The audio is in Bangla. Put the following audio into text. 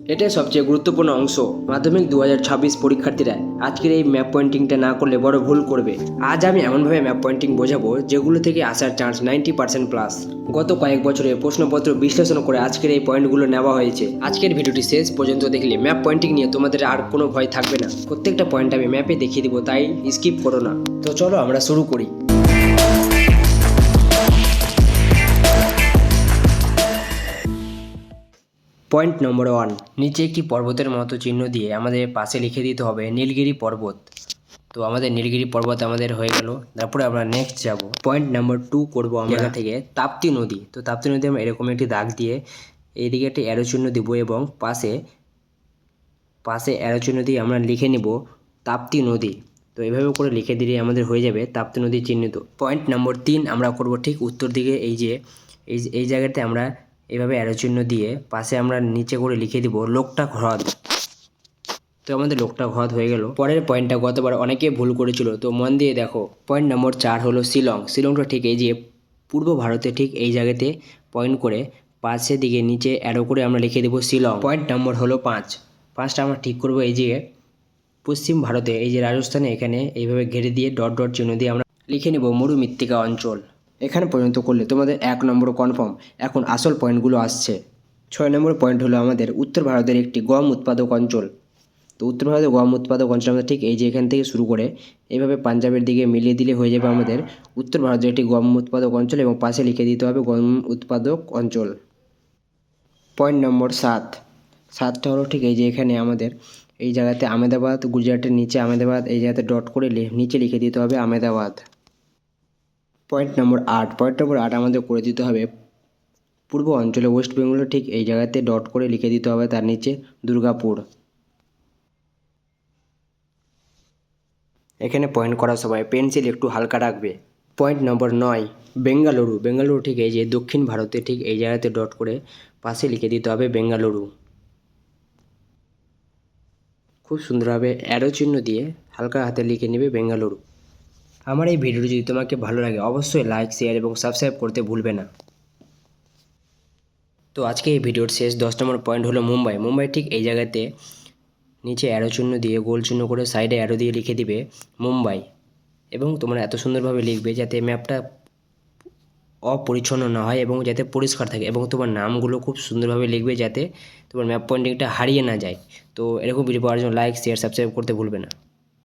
এটাই সবচেয়ে গুরুত্বপূর্ণ অংশ। মাধ্যমিক দু হাজার ছাব্বিশ পরীক্ষার্থীরা আজকের এই ম্যাপ পয়েন্টিংটা না করলে বড় ভুল করবে। আজ আমি এমনভাবে ম্যাপ পয়েন্টিং বোঝাবো যেগুলো থেকে আসার চান্স নাইনটি পার্সেন্ট প্লাস। গত কয়েক বছরে প্রশ্নপত্র বিশ্লেষণ করে আজকের এই পয়েন্টগুলো নেওয়া হয়েছে। আজকের ভিডিওটি শেষ পর্যন্ত দেখলে ম্যাপ পয়েন্টিং নিয়ে তোমাদের আর কোনো ভয় থাকবে না। প্রত্যেকটা পয়েন্ট আমি ম্যাপে দেখিয়ে দিব, তাই স্কিপ করো না। তো চলো আমরা শুরু করি। পয়েন্ট নম্বর ওয়ান নিচে একটি পর্বতের মতো চিহ্ন দিয়ে আমাদের পাশে লিখে দিতে হবে নীলগিরি পর্বত। তো আমাদের নীলগিরি পর্বত আমাদের হয়ে গেল। তারপরে আমরা নেক্সট যাব। পয়েন্ট নাম্বার টু করব আমরা। থেকে তাপ্তি নদী। তো তাপ্তি নদী আমরা এরকম একটি দাগ দিয়ে এইদিকে একটি অ্যারো চিহ্ন দিব এবং পাশে পাশে অ্যারো চিহ্ন দিয়ে আমরা লিখে নিব তাপ্তি নদী। তো এভাবে করে লিখে দিলে আমাদের হয়ে যাবে তাপ্তি নদী চিহ্নিত। পয়েন্ট নম্বর তিন আমরা করব ঠিক উত্তর দিকে। এই যে এই এই জায়গাতে আমরা এভাবে অ্যারো চিহ্ন দিয়ে পাশে আমরা নিচে করে লিখে দিব লোকটা হ্রদ। তো আমাদের লোকটা হ্রদ হয়ে গেল। পরের পয়েন্টটা গতবার অনেকে ভুল করেছিল, তো মন দিয়ে দেখো পয়েন্ট নম্বর চার হলো শিলং। শিলংটা ঠিক এই যে পূর্ব ভারতে ঠিক এই জায়গাতে পয়েন্ট করে পাশের দিকে নিচে অ্যারো করে আমরা লিখে দেবো শিলং। পয়েন্ট নম্বর হলো পাঁচ। পাঁচটা আমরা ঠিক করব এই যে পশ্চিম ভারতে এই যে রাজস্থানে এখানে এইভাবে ঘেরে দিয়ে ডট ডট চিহ্ন দিয়ে আমরা লিখে নেব মরু মৃত্তিকা অঞ্চল। এখানে পর্যন্ত করলে তোমাদের এক নম্বর কনফার্ম এখন আসল পয়েন্টগুলো আসছে। ছয় নম্বর পয়েন্ট হলো আমাদের উত্তর ভারতের একটি গম উৎপাদক অঞ্চল। তো উত্তর ভারতের গম উৎপাদক অঞ্চল আমাদের ঠিক এই যে এখান থেকে শুরু করে এইভাবে পাঞ্জাবের দিকে মিলিয়ে দিলে হয়ে যাবে আমাদের উত্তর ভারতের একটি গম উৎপাদক অঞ্চল এবং পাশে লিখে দিতে হবে গম উৎপাদক অঞ্চল। পয়েন্ট নম্বর সাত। সাতটা হলো ঠিক এই যে এখানে আমাদের এই জায়গাতে আমেদাবাদ, গুজরাটের নিচে আমেদাবাদ, এই জায়গাতে ডট করে নিচে লিখে দিতে হবে আমেদাবাদ। পয়েন্ট নম্বর আট পয়েন্ট নম্বর আট আমাদের করে দিতে হবে। পূর্ব অঞ্চলে ওয়েস্ট বেঙ্গলের ঠিক এই জায়গাতে ডট করে লিখে দিতে হবে তার নিচে দুর্গাপুর। এখানে পয়েন্ট করার সময় পেন্সিল একটু হালকা রাখবে। পয়েন্ট নম্বর নয় বেঙ্গালুরু বেঙ্গালুরু ঠিক এই যে দক্ষিণ ভারতে ঠিক এই জায়গাতে ডট করে পাশে লিখে দিতে হবে বেঙ্গালুরু খুব সুন্দরভাবে অ্যারো চিহ্ন দিয়ে হালকা হাতে লিখে নেবে বেঙ্গালুরু আমার এই ভিডিওটি যদি তোমাকে ভালো লাগে, অবশ্যই লাইক শেয়ার এবং সাবস্ক্রাইব করতে ভুলবে না। তো আজকে এই ভিডিওর শেষ দশ নম্বর পয়েন্ট হলো মুম্বাই। মুম্বাই ঠিক এই জায়গাতে নিচে অ্যারো চিহ্ন দিয়ে গোল চিহ্ন করে সাইডে অ্যারো দিয়ে লিখে দিবে মুম্বাই। এবং তোমরা এত সুন্দরভাবে লিখবে যাতে ম্যাপটা অপরিচ্ছন্ন না হয় এবং যাতে পরিষ্কার থাকে এবং তোমার নামগুলো খুব সুন্দরভাবে লিখবে যাতে তোমার ম্যাপ পয়েন্টিংটা হারিয়ে না যায়। তো এরকম ভিডিও পাওয়ার জন্য লাইক শেয়ার সাবস্ক্রাইব করতে ভুলবে না।